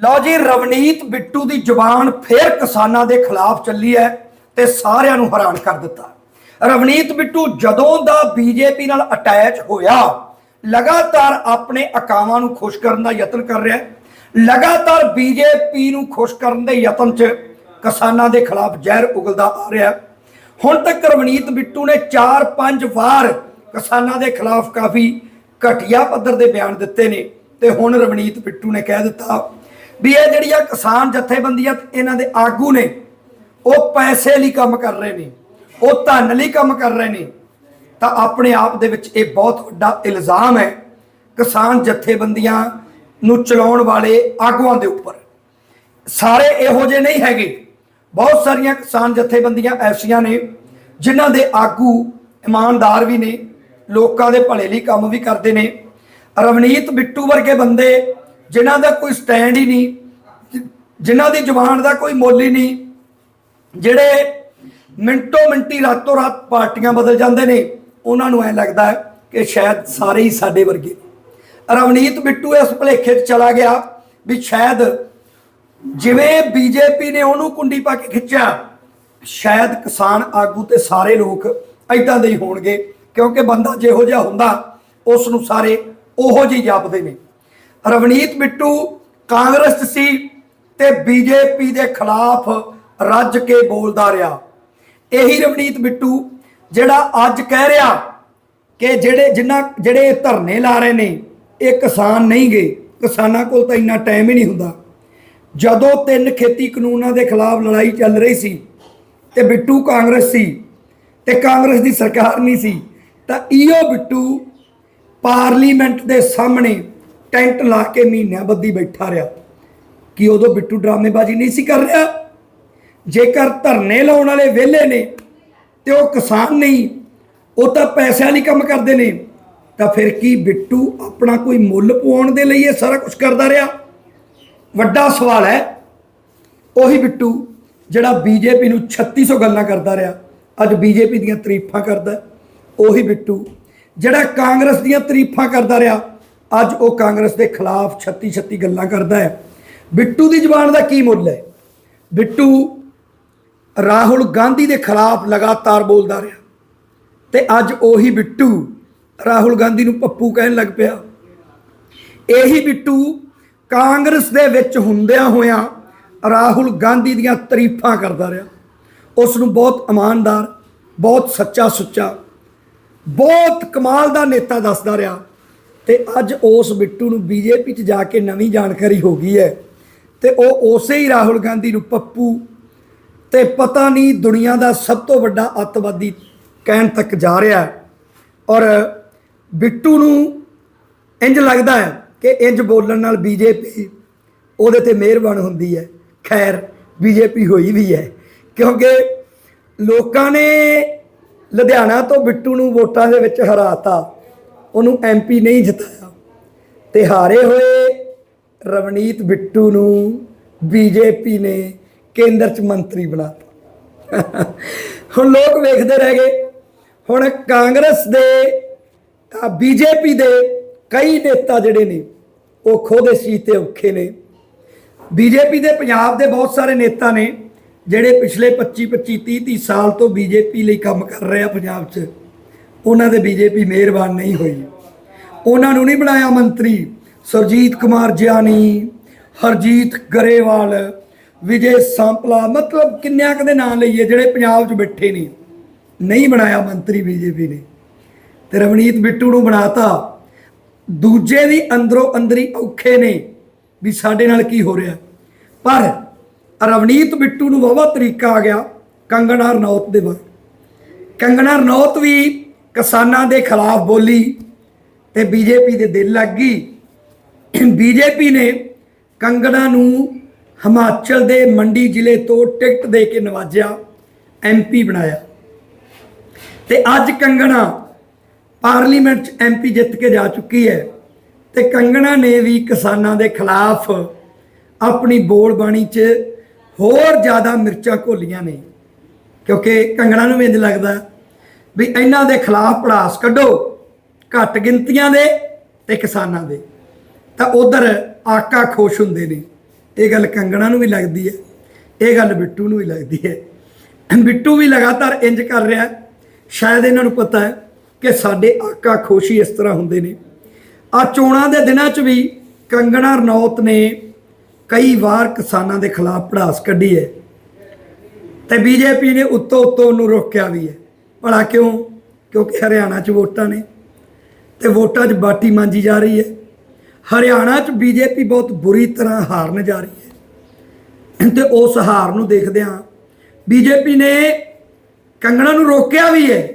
ਲਓ ਜੀ, ਰਵਨੀਤ ਬਿੱਟੂ ਦੀ ਜ਼ੁਬਾਨ ਫੇਰ ਕਿਸਾਨਾਂ ਦੇ ਖਿਲਾਫ ਚੱਲੀ ਹੈ ਤੇ ਸਾਰਿਆਂ ਨੂੰ ਹੈਰਾਨ ਕਰ ਦਿੱਤਾ। ਰਵਨੀਤ ਬਿੱਟੂ ਜਦੋਂ ਦਾ ਬੀਜੇਪੀ ਨਾਲ ਅਟੈਚ ਹੋਇਆ, ਲਗਾਤਾਰ ਆਪਣੇ ਅਕਾਵਾਂ ਨੂੰ ਖੁਸ਼ ਕਰਨ ਦਾ ਯਤਨ ਕਰ ਰਿਹਾ ਹੈ। ਲਗਾਤਾਰ ਬੀਜੇਪੀ ਨੂੰ ਖੁਸ਼ ਕਰਨ ਦੇ ਯਤਨ 'ਚ ਕਿਸਾਨਾਂ ਦੇ ਖਿਲਾਫ ਜ਼ਹਿਰ ਉਗਲਦਾ ਆ ਰਿਹਾ ਹੁਣ ਤੱਕ ਰਵਨੀਤ ਬਿੱਟੂ ਨੇ 4-5 ਵਾਰ ਕਿਸਾਨਾਂ ਦੇ ਖਿਲਾਫ ਕਾਫੀ ਘਟੀਆ ਪੱਧਰ ਦੇ ਬਿਆਨ ਦਿੱਤੇ ਨੇ ਤੇ ਹੁਣ ਰਵਨੀਤ ਬਿੱਟੂ ਨੇ ਕਹਿ ਦਿੱਤਾ ਵੀ ਇਹ ਜਿਹੜੀਆਂ ਕਿਸਾਨ ਜਥੇਬੰਦੀਆਂ ਇਹਨਾਂ ਦੇ ਆਗੂ ਨੇ, ਉਹ ਪੈਸੇ ਲਈ ਕੰਮ ਕਰ ਰਹੇ ਨੇ, ਉਹ ਧਨ ਲਈ ਕੰਮ ਕਰ ਰਹੇ ਨੇ, ਤਾਂ ਆਪਣੇ ਆਪ ਦੇ ਵਿੱਚ ਇਹ ਬਹੁਤ ਵੱਡਾ ਇਲਜ਼ਾਮ ਹੈ ਕਿਸਾਨ ਜਥੇਬੰਦੀਆਂ ਨੂੰ ਚਲਾਉਣ ਵਾਲੇ ਆਗੂਆਂ ਦੇ ਉੱਪਰ। ਸਾਰੇ ਇਹੋ ਜਿਹੇ ਨਹੀਂ ਹੈਗੇ। ਬਹੁਤ ਸਾਰੀਆਂ ਕਿਸਾਨ ਜਥੇਬੰਦੀਆਂ ਐਸੀਆਂ ਨੇ, ਜਿਨ੍ਹਾਂ ਦੇ ਆਗੂ ਇਮਾਨਦਾਰ ਵੀ ਨੇ, ਲੋਕਾਂ ਦੇ ਭਲੇ ਲਈ ਕੰਮ ਵੀ ਕਰਦੇ ਨੇ। ਰਵਨੀਤ ਬਿੱਟੂ ਵਰਗੇ ਬੰਦੇ ਜਿਨ੍ਹਾਂ ਦਾ ਕੋਈ ਸਟੈਂਡ ਹੀ ਨਹੀਂ, ਜਿਨ੍ਹਾਂ ਦੀ ਜ਼ੁਬਾਨ ਦਾ ਕੋਈ ਮੁੱਲ ਹੀ ਨਹੀਂ, ਜਿਹੜੇ ਮਿੰਟੋ ਮਿੰਟੀ ਰਾਤੋਂ ਰਾਤ ਪਾਰਟੀਆਂ ਬਦਲ ਜਾਂਦੇ ਨੇ, ਉਹਨਾਂ ਨੂੰ ਐ ਲੱਗਦਾ ਹੈ ਕਿ ਸ਼ਾਇਦ ਸਾਰੇ ਹੀ ਸਾਡੇ ਵਰਗੇ ਰਵਨੀਤ ਬਿੱਟੂ ਇਸ ਭੁਲੇਖੇ 'ਚ ਚਲਾ ਗਿਆ ਵੀ ਸ਼ਾਇਦ ਜਿਵੇਂ ਬੀਜੇਪੀ ਨੇ ਉਹਨੂੰ ਕੁੰਡੀ ਪਾ ਕੇ ਖਿੱਚਿਆ, ਸ਼ਾਇਦ ਕਿਸਾਨ ਆਗੂ ਤੇ ਸਾਰੇ ਲੋਕ ਐਦਾਂ ਦੇ ਹੀ ਹੋਣਗੇ, ਕਿਉਂਕਿ ਬੰਦਾ ਜਿਹੋ ਜਿਹਾ ਹੁੰਦਾ, ਉਸ ਨੂੰ ਸਾਰੇ ਉਹੋ ਜਿਹੇ ਜਾਪਦੇ ਨੇ। ਰਵਨੀਤ ਬਿੱਟੂ ਕਾਂਗਰਸ 'ਚ ਸੀ ਤੇ ਬੀਜੇਪੀ ਦੇ ਖਿਲਾਫ ਰੱਜ ਕੇ ਬੋਲਦਾ ਰਿਹਾ। ਇਹੀ ਰਵਨੀਤ ਬਿੱਟੂ ਜਿਹੜਾ ਅੱਜ ਕਹਿ ਰਿਹਾ ਕਿ ਜਿਹੜੇ ਜਿਨ੍ਹਾਂ ਜਿਹੜੇ ਧਰਨੇ ਲਾ ਰਹੇ ਨੇ, ਇਹ ਕਿਸਾਨ ਨਹੀਂ ਗਏ ਕਿਸਾਨਾਂ ਕੋਲ ਤਾਂ ਇੰਨਾ ਟਾਈਮ ਹੀ ਨਹੀਂ ਹੁੰਦਾ। ਜਦੋਂ ਤਿੰਨ ਖੇਤੀ ਕਾਨੂੰਨਾਂ ਦੇ ਖਿਲਾਫ ਲੜਾਈ ਚੱਲ ਰਹੀ ਸੀ ਤੇ ਬਿੱਟੂ ਕਾਂਗਰਸ ਸੀ ਤੇ ਕਾਂਗਰਸ ਦੀ ਸਰਕਾਰ ਨਹੀਂ ਸੀ, ਤਾਂ ਈਓ ਬਿੱਟੂ ਪਾਰਲੀਮੈਂਟ ਦੇ ਸਾਹਮਣੇ ਟੈਂਟ ਲਾ ਕੇ ਮਹੀਨਿਆਂ ਬੱਦੀ ਬੈਠਾ ਰਿਹਾ। ਕਿ ਉਦੋਂ ਬਿੱਟੂ ਡਰਾਮੇਬਾਜ਼ੀ ਨਹੀਂ ਸੀ ਕਰ ਰਿਹਾ? ਜੇਕਰ ਧਰਨੇ ਲਾਉਣ ਵਾਲੇ ਵਿਹਲੇ ਨੇ ਤੇ ਉਹ ਕਿਸਾਨ ਨਹੀਂ, ਉਹ ਤਾਂ ਪੈਸਿਆਂ ਲਈ ਕੰਮ ਕਰਦੇ ਨੇ, ਤਾਂ ਫਿਰ ਕੀ ਬਿੱਟੂ ਆਪਣਾ ਕੋਈ ਮੁੱਲ ਪਵਾਉਣ ਦੇ ਲਈ ਇਹ ਸਾਰਾ ਕੁਝ ਕਰਦਾ ਰਿਹਾ? ਵੱਡਾ ਸਵਾਲ ਹੈ। ਉਹੀ ਬਿੱਟੂ ਜਿਹੜਾ ਬੀਜੇਪੀ ਨੂੰ 3600 ਗੱਲਾਂ ਕਰਦਾ ਰਿਹਾ, ਅੱਜ ਬੀਜੇਪੀ ਦੀਆਂ ਤਾਰੀਫਾਂ ਕਰਦਾ ਉਹੀ ਬਿੱਟੂ ਜਿਹੜਾ ਕਾਂਗਰਸ ਦੀਆਂ ਤਾਰੀਫਾਂ ਕਰਦਾ ਰਿਹਾ ਅੱਜ ਉਹ ਕਾਂਗਰਸ ਦੇ ਖਿਲਾਫ 36 36 ਗੱਲਾਂ ਕਰਦਾ ਹੈ। ਬਿੱਟੂ ਦੀ ਜ਼ੁਬਾਨ ਦਾ ਕੀ ਮੁੱਲ ਹੈ? ਬਿੱਟੂ ਰਾਹੁਲ ਗਾਂਧੀ ਦੇ ਖਿਲਾਫ ਲਗਾਤਾਰ ਬੋਲਦਾ ਰਿਹਾ ਤੇ ਅੱਜ ਉਹੀ ਬਿੱਟੂ ਰਾਹੁਲ ਗਾਂਧੀ ਨੂੰ ਪੱਪੂ ਕਹਿਣ ਲੱਗ ਪਿਆ। ਇਹੀ ਬਿੱਟੂ ਕਾਂਗਰਸ ਦੇ ਵਿੱਚ ਹੁੰਦਿਆਂ ਹੋਇਆਂ ਰਾਹੁਲ ਗਾਂਧੀ ਦੀਆਂ ਤਾਰੀਫਾਂ ਕਰਦਾ ਰਿਹਾ। ਉਸ ਨੂੰ ਬਹੁਤ ਇਮਾਨਦਾਰ, ਬਹੁਤ ਸੱਚਾ ਸੁੱਚਾ ਬਹੁਤ ਕਮਾਲ ਦਾ ਨੇਤਾ ਦੱਸਦਾ ਰਿਹਾ। ਤੇ ਅੱਜ ਉਸ ਬਿੱਟੂ ਨੂੰ ਬੀਜੇਪੀ 'ਚ ਜਾ ਕੇ ਨਵੀਂ ਜਾਣਕਾਰੀ ਹੋ ਗਈ ਹੈ। ਤੇ ਉਹ ਉਸੇ ਹੀ ਰਾਹੁਲ ਗਾਂਧੀ ਨੂੰ ਪੱਪੂ ਤੇ ਪਤਾ ਨਹੀਂ ਦੁਨੀਆ ਦਾ ਸਭ ਤੋਂ ਵੱਡਾ ਅੱਤਵਾਦੀ ਕਹਿਣ ਤੱਕ ਜਾ ਰਿਹਾ ਹੈ। ਔਰ ਬਿੱਟੂ ਨੂੰ ਇੰਜ ਲੱਗਦਾ ਹੈ ਕਿ ਇੰਜ ਬੋਲਣ ਨਾਲ ਬੀਜੇਪੀ ਉਹਦੇ ਤੇ ਮਿਹਰਬਾਨ ਹੁੰਦੀ ਹੈ। ਖੈਰ, ਬੀਜੇਪੀ ਹੋਈ ਵੀ ਹੈ। ਕਿਉਂਕਿ ਲੋਕਾਂ ਨੇ ਲੁਧਿਆਣਾ ਤੋਂ ਬਿੱਟੂ ਨੂੰ ਵੋਟਾਂ ਦੇ ਵਿੱਚ ਹਰਾਤਾ। ਉਹਨੂੰ ਐਮਪੀ ਨਹੀਂ ਜਿਤਾਇਆ। ਤੇ ਹਾਰੇ ਹੋਏ ਰਵਨੀਤ ਬਿੱਟੂ ਨੂੰ ਬੀਜੇਪੀ ਨੇ ਕੇਂਦਰ ਚ ਮੰਤਰੀ ਬਣਾਤਾ। ਹੁਣ ਲੋਕ ਵੇਖਦੇ ਰਹਿ ਗਏ। ਹੁਣ ਕਾਂਗਰਸ ਦੇ, ਤਾਂ ਬੀਜੇਪੀ ਦੇ ਕਈ ਨੇਤਾ ਜਿਹੜੇ ਨੇ, ਉਹ ਖੋਦੇ ਸੀ ਤੇ ਔਖੇ ਨੇ। ਬੀਜੇਪੀ ਦੇ ਪੰਜਾਬ ਦੇ ਬਹੁਤ ਸਾਰੇ ਨੇਤਾ ਨੇ, ਜਿਹੜੇ ਪਿਛਲੇ 25 25 30 30 ਸਾਲ ਤੋਂ ਬੀਜੇਪੀ ਲਈ ਕੰਮ ਕਰ ਰਹੇ ਆ ਪੰਜਾਬ 'ਚ। ਉਹਨਾਂ ਦੇ ਬੀਜੇਪੀ ਮਿਹਰਬਾਨ ਨਹੀਂ ਹੋਈ। ਉਹਨਾਂ ਨੂੰ ਨਹੀਂ ਬਣਾਇਆ ਮੰਤਰੀ ਸੁਰਜੀਤ ਕੁਮਾਰ ਜਿਆਣੀ, ਹਰਜੀਤ ਗਰੇਵਾਲ, ਵਿਜੇ ਸਾਂਪਲਾ, ਮਤਲਬ ਕਿੰਨਿਆਂ ਕਦੇ ਨਾਂ ਲਈਏ ਜਿਹੜੇ ਪੰਜਾਬ 'ਚ ਬੈਠੇ ਨੇ। ਨਹੀਂ ਬਣਾਇਆ ਮੰਤਰੀ ਬੀਜੇਪੀ ਨੇ। ਤੇ ਰਵਨੀਤ ਬਿੱਟੂ ਨੂੰ ਬਣਾਤਾ। ਦੂਜੇ ਵੀ ਅੰਦਰੋਂ ਅੰਦਰੀ ਔਖੇ ਨੇ ਵੀ ਸਾਡੇ ਨਾਲ ਕੀ ਹੋ ਰਿਹਾ। ਪਰ ਰਵਨੀਤ ਬਿੱਟੂ ਨੂੰ ਵਾਵਾ ਤਰੀਕਾ ਆ ਗਿਆ ਕੰਗਣਾ ਰਣੌਤ ਦੇ ਬਾਰੇ ਕੰਗਣਾ ਰਣੌਤ ਵੀ ਕਿਸਾਨਾਂ ਦੇ ਖਿਲਾਫ ਬੋਲੀ ਤੇ ਬੀਜੇਪੀ ਦੇ ਦਿਲ ਲੱਗ ਗਈ। ਬੀਜੇਪੀ ਨੇ ਕੰਗਣਾ ਨੂੰ ਹਿਮਾਚਲ ਦੇ ਮੰਡੀ ਜ਼ਿਲ੍ਹੇ ਤੋਂ ਟਿਕਟ ਦੇ ਕੇ ਨਵਾਜਿਆ ਐਮਪੀ ਬਣਾਇਆ। ਤੇ ਅੱਜ ਕੰਗਣਾ ਪਾਰਲੀਮੈਂਟ ਚ ਐਮਪੀ ਜਿੱਤ ਕੇ ਜਾ ਚੁੱਕੀ ਹੈ ਤੇ ਕੰਗਣਾ ਨੇ ਵੀ ਕਿਸਾਨਾਂ ਦੇ ਖਿਲਾਫ ਆਪਣੀ ਬੋਲ ਬਾਣੀ 'ਚ ਹੋਰ ਜ਼ਿਆਦਾ ਮਿਰਚਾਂ ਘੋਲੀਆਂ ਨੇ। ਕਿਉਂਕਿ ਕੰਗਣਾ ਨੂੰ ਵੀ ਇੰਜ ਲੱਗਦਾ ਵੀ ਇਹਨਾਂ ਦੇ ਖਿਲਾਫ ਪੜਾਸ ਕੱਢੋ, ਘੱਟ ਗਿਣਤੀਆਂ ਦੇ ਤੇ ਕਿਸਾਨਾਂ ਦੇ। ਤਾਂ ਉਧਰ ਆਕਾ ਖੁਸ਼ ਹੁੰਦੇ ਨੇ। ਇਹ ਗੱਲ ਕੰਗਣਾ ਨੂੰ ਵੀ ਲੱਗਦੀ ਹੈ, ਇਹ ਗੱਲ ਬਿੱਟੂ ਨੂੰ ਵੀ ਲੱਗਦੀ ਹੈ। ਬਿੱਟੂ ਵੀ ਲਗਾਤਾਰ ਇੰਜ ਕਰ ਰਿਹਾ। ਸ਼ਾਇਦ ਇਹਨਾਂ ਨੂੰ ਪਤਾ ਹੈ ਕਿ ਸਾਡੇ ਆਕਾ ਖੁਸ਼ੀ ਇਸ ਤਰ੍ਹਾਂ ਹੁੰਦੇ ਨੇ। ਆ ਚੋਣਾਂ ਦੇ ਦਿਨਾਂ 'ਚ ਵੀ ਕੰਗਣਾ, ਰਣੌਤ ਨੇ ਕਈ ਵਾਰ ਕਿਸਾਨਾਂ ਦੇ ਖਿਲਾਫ ਪੜਾਸ ਕੱਢੀ ਹੈ। ਤੇ ਬੀਜੇਪੀ ਨੇ ਉੱਤੋਂ ਉੱਤੋਂ ਉਹਨੂੰ ਰੋਕਿਆ ਵੀ ਹੈ। ਭਲਾ ਕਿਉਂ? ਕਿਉਂਕਿ ਹਰਿਆਣਾ 'ਚ ਵੋਟਾਂ ਨੇ ਤੇ ਵੋਟਾਂ 'ਚ ਬਾਟੀ ਮਾਂਜੀ ਜਾ ਰਹੀ ਹੈ। ਹਰਿਆਣਾ 'ਚ ਬੀਜੇਪੀ ਬਹੁਤ ਬੁਰੀ ਤਰ੍ਹਾਂ ਹਾਰਨ ਜਾ ਰਹੀ ਹੈ। ਤੇ ਉਸ ਹਾਰ ਨੂੰ ਦੇਖਦਿਆਂ ਬੀਜੇਪੀ ਨੇ ਕੰਗਣਾ ਨੂੰ ਰੋਕਿਆ ਵੀ ਹੈ,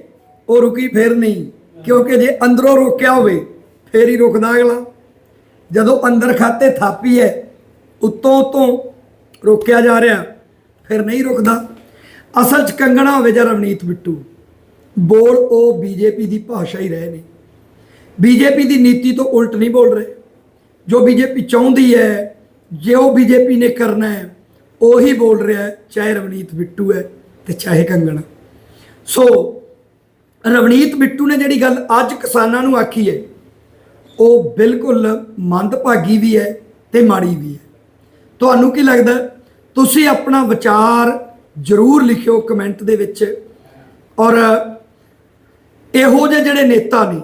ਉਹ ਰੁਕੀ ਫਿਰ ਨਹੀਂ। ਕਿਉਂਕਿ ਜੇ ਅੰਦਰੋਂ ਰੋਕਿਆ ਹੋਵੇ, ਫੇਰ ਹੀ ਰੁਕਦਾ ਅਗਲਾ। ਜਦੋਂ ਅੰਦਰ ਖਾਤੇ ਥਾਪੀ ਹੈ, ਉੱਤੋਂ ਉੱਤੋਂ ਰੋਕਿਆ ਜਾ ਰਿਹਾ, ਫਿਰ ਨਹੀਂ ਰੁਕਦਾ। ਅਸਲ 'ਚ ਕੰਗਣਾ ਹੋਵੇ ਜਾਂ ਰਵਨੀਤ ਬਿੱਟੂ। ਬੋਲ ਉਹ ਬੀਜੇਪੀ ਦੀ ਭਾਸ਼ਾ ਹੀ ਰਹੇ ਨੇ ਬੀਜੇਪੀ ਦੀ ਨੀਤੀ ਤੋਂ ਉਲਟ ਨਹੀਂ ਬੋਲ ਰਹੇ। ਜੋ ਬੀਜੇਪੀ ਚਾਹੁੰਦੀ ਹੈ, ਜੋ ਬੀਜੇਪੀ ਨੇ ਕਰਨਾ ਹੈ, ਉਹੀ ਬੋਲ ਰਿਹਾ ਚਾਹੇ ਰਵਨੀਤ ਬਿੱਟੂ ਹੈ ਤੇ ਚਾਹੇ ਕੰਗਣਾ। ਸੋ, ਰਵਨੀਤ ਬਿੱਟੂ ਨੇ ਜਿਹੜੀ ਗੱਲ ਅੱਜ ਕਿਸਾਨਾਂ ਨੂੰ ਆਖੀ ਹੈ, ਉਹ ਬਿਲਕੁਲ ਮੰਦਭਾਗੀ ਵੀ ਹੈ ਤੇ ਮਾੜੀ ਵੀ ਹੈ। ਤੁਹਾਨੂੰ ਕੀ ਲੱਗਦਾ ਤੁਸੀਂ ਆਪਣਾ ਵਿਚਾਰ ਜ਼ਰੂਰ ਲਿਖਿਓ ਕਮੈਂਟ ਦੇ ਵਿੱਚ ਔਰ ਇਹੋ ਜਿਹੇ ਜਿਹੜੇ ਨੇਤਾ ਨੇ,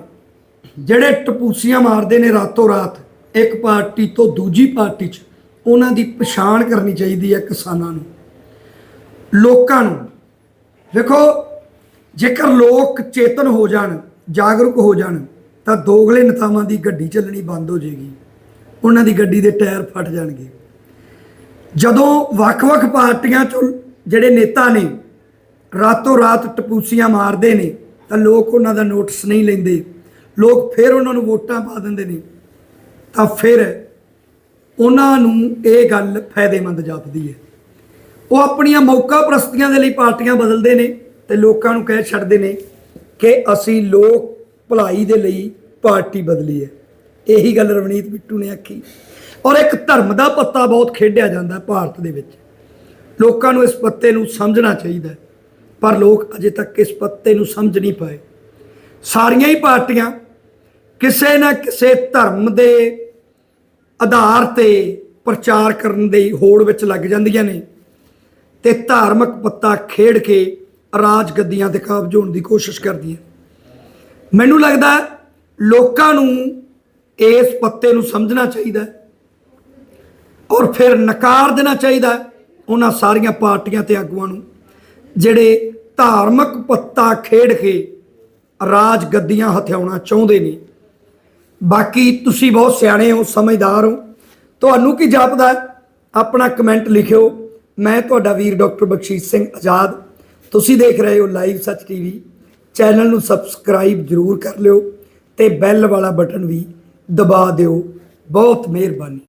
ਜਿਹੜੇ ਟਪੂਸੀਆਂ ਮਾਰਦੇ ਨੇ ਰਾਤੋਂ ਰਾਤ, ਇੱਕ ਪਾਰਟੀ ਤੋਂ ਦੂਜੀ ਪਾਰਟੀ 'ਚ, ਉਹਨਾਂ ਦੀ ਪਛਾਣ ਕਰਨੀ ਚਾਹੀਦੀ ਹੈ ਕਿਸਾਨਾਂ ਨੂੰ। ਲੋਕਾਂ ਨੂੰ, ਵੇਖੋ, ਜੇਕਰ ਲੋਕ ਚੇਤਨ ਹੋ ਜਾਣ, ਜਾਗਰੂਕ ਹੋ ਜਾਣ, ਤਾਂ ਦੋਗਲੇ ਨੇਤਾਵਾਂ ਦੀ ਗੱਡੀ ਚੱਲਣੀ ਬੰਦ ਹੋ ਜਾਏਗੀ। ਉਹਨਾਂ ਦੀ ਗੱਡੀ ਦੇ ਟਾਇਰ ਫਟ ਜਾਣਗੇ। ਜਦੋਂ ਵੱਖ-ਵੱਖ ਪਾਰਟੀਆਂ ਚੋਂ ਜਿਹੜੇ ਨੇਤਾ ਨੇ, ਰਾਤੋਂ ਰਾਤ ਟਪੂਸੀਆਂ ਮਾਰਦੇ ਨੇ ਤਾਂ ਲੋਕ ਉਹਨਾਂ ਦਾ ਨੋਟਿਸ ਨਹੀਂ ਲੈਂਦੇ। ਲੋਕ ਫਿਰ ਉਹਨਾਂ ਨੂੰ ਵੋਟਾਂ ਪਾ ਦਿੰਦੇ ਨੇ। ਤਾਂ ਫਿਰ ਉਹਨਾਂ ਨੂੰ ਇਹ ਗੱਲ ਫਾਇਦੇਮੰਦ ਜਾਪਦੀ ਹੈ। ਉਹ ਆਪਣੀਆਂ ਮੌਕਾ ਪ੍ਰਸਤੀਆਂ ਦੇ ਲਈ ਪਾਰਟੀਆਂ ਬਦਲਦੇ ਨੇ ਤੇ ਲੋਕਾਂ ਨੂੰ ਕਹਿ ਛੱਡਦੇ ਨੇ ਕਿ ਅਸੀਂ ਲੋਕ ਭਲਾਈ ਦੇ ਲਈ ਪਾਰਟੀ ਬਦਲੀ ਹੈ। ਇਹੀ ਗੱਲ ਰਵਨੀਤ ਬਿੱਟੂ ਨੇ ਆਖੀ। ਔਰ ਇੱਕ ਧਰਮ ਦਾ ਪੱਤਾ ਬਹੁਤ ਖੇਡਿਆ ਜਾਂਦਾ ਭਾਰਤ ਦੇ ਵਿੱਚ। ਲੋਕਾਂ ਨੂੰ ਇਸ ਪੱਤੇ ਨੂੰ ਸਮਝਣਾ ਚਾਹੀਦਾ ਪਰ ਲੋਕ ਅਜੇ ਤੱਕ ਇਸ ਪੱਤੇ ਨੂੰ ਸਮਝ ਨਹੀਂ ਪਾਏ। ਸਾਰੀਆਂ ਹੀ ਪਾਰਟੀਆਂ ਕਿਸੇ ਨਾ ਕਿਸੇ ਧਰਮ ਦੇ ਆਧਾਰ ਤੇ ਪ੍ਰਚਾਰ ਕਰਨ ਦੇ ਹੋੜ ਵਿੱਚ ਲੱਗ ਜਾਂਦੀਆਂ ਨੇ ਤੇ ਧਾਰਮਿਕ ਪੱਤਾ ਖੇਡ ਕੇ ਰਾਜ ਗੱਦੀਆਂ ਤੇ ਕਾਬਜ ਹੋਣ ਦੀ ਕੋਸ਼ਿਸ਼ ਕਰਦੀਆਂ। ਮੈਨੂੰ ਲੱਗਦਾ ਲੋਕਾਂ ਨੂੰ ਇਸ ਪੱਤੇ ਨੂੰ ਸਮਝਣਾ ਚਾਹੀਦਾ ਔਰ ਫਿਰ ਨਕਾਰ ਦੇਣਾ ਚਾਹੀਦਾ ਉਹਨਾਂ ਸਾਰੀਆਂ ਪਾਰਟੀਆਂ ਤੇ ਆਗੂਆਂ ਨੂੰ। ਜਿਹੜੇ ਧਾਰਮਿਕ ਪੱਤਾ ਖੇਡ ਕੇ ਰਾਜ ਗੱਦੀਆਂ ਹਥਿਆਉਣਾ ਚਾਹੁੰਦੇ ਨੇ। ਬਾਕੀ ਤੁਸੀਂ ਬਹੁਤ ਸਿਆਣੇ ਹੋ, ਸਮਝਦਾਰ ਹੋ। ਤੁਹਾਨੂੰ ਕੀ ਜਾਪਦਾ ਆਪਣਾ ਕਮੈਂਟ ਲਿਖਿਓ। ਮੈਂ ਤੁਹਾਡਾ ਵੀਰ ਡਾਕਟਰ ਬਖਸ਼ੀਸ਼ ਸਿੰਘ ਆਜ਼ਾਦ। ਤੁਸੀਂ ਦੇਖ ਰਹੇ ਹੋ ਲਾਈਵ ਸੱਚ ਟੀਵੀ। ਚੈਨਲ ਨੂੰ ਸਬਸਕ੍ਰਾਈਬ ਜ਼ਰੂਰ ਕਰ ਲਿਓ ਤੇ ਬੈਲ ਵਾਲਾ ਬਟਨ ਵੀ ਦਬਾ ਦਿਓ। ਬਹੁਤ ਮਿਹਰਬਾਨੀ।